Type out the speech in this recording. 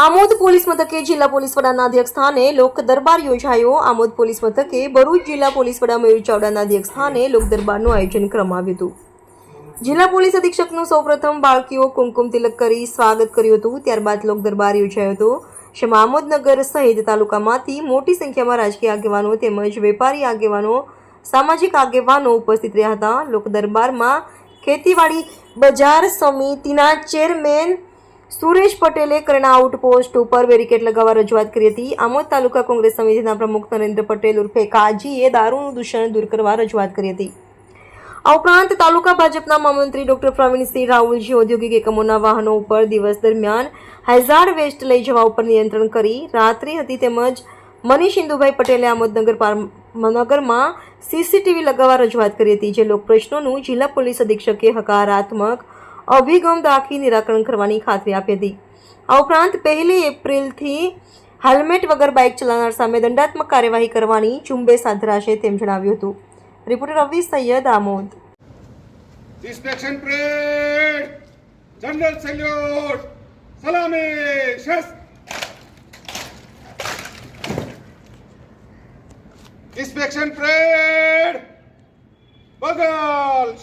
Amod police મથકે જિલ્લા police વડાના અધ્યક્ષ સ્થાને લોક દરબાર યોજાયો. આમોદ પોલીસ મથકે ભરૂચ જિલ્લા પોલીસ વડા મયુર ચાવડાના અધ્યક્ષ સ્થાને લોક દરબારનું આયોજન કરવામાં આવ્યું હતું. જિલ્લા પોલીસ અધિક્ષકનું સૌપ્રથમ બાળકીઓ કુમકુમ તિલક કરી સ્વાગત કર્યું હતું. ત્યારબાદ લોક દરબાર યોજાયો હતો. જેમાં આમોદનગર સહિત તાલુકામાંથી મોટી સંખ્યામાં રાજકીય આગેવાનો તેમજ વેપારી આગેવાનો, સામાજિક આગેવાનો ઉપસ્થિત રહ્યા હતા. લોક દરબારમાં ખેતીવાડી બજાર સમિતિના ચેરમેન સુરેશ પટેલે કરના આઉટપોસ્ટ ઉપર બેરિકેડ લગાવવા રજૂઆત કરી હતી. આમોદ તાલુકા કોંગ્રેસ સમિતિના પ્રમુખ નરેન્દ્ર પટેલ ઉર્ફે કાજીએ દારૂનું દૂષણ દૂર કરવા રજૂઆત કરી હતી. આ ઉપરાંત તાલુકા ભાજપના મહામંત્રી ડોક્ટર પ્રવીણસિંહ રાહુલજી ઔદ્યોગિક એકમોના વાહનો ઉપર દિવસ દરમિયાન હેઝાર્ડ વેસ્ટ લઈ જવા ઉપર નિયંત્રણ કરી રાત્રિ હતી તેમજ મનીષ ઇન્દુભાઈ પટેલે આમોદનગર મહાનગરમાં સીસીટીવી લગાવવા રજૂઆત કરી હતી, જે લોક પ્રશ્નોનું જિલ્લા પોલીસ અધિક્ષકે હકારાત્મક અભિગમ દાખવી નિરાકરણ કરવાની ખાતરી આપી હતી આ ઉપરાંત પહેલી એપ્રિલથી હેલ્મેટ વગર બાઇક ચલાવનાર સામે દંડાત્મક કાર્યવાહી કરવાની ઝુંબેશ હાથ તેમ જણાવ્યું હતું reporter Ravi Sayed Amod inspection parade, general salute! સલામે Shas! Inspection parade! Bagal!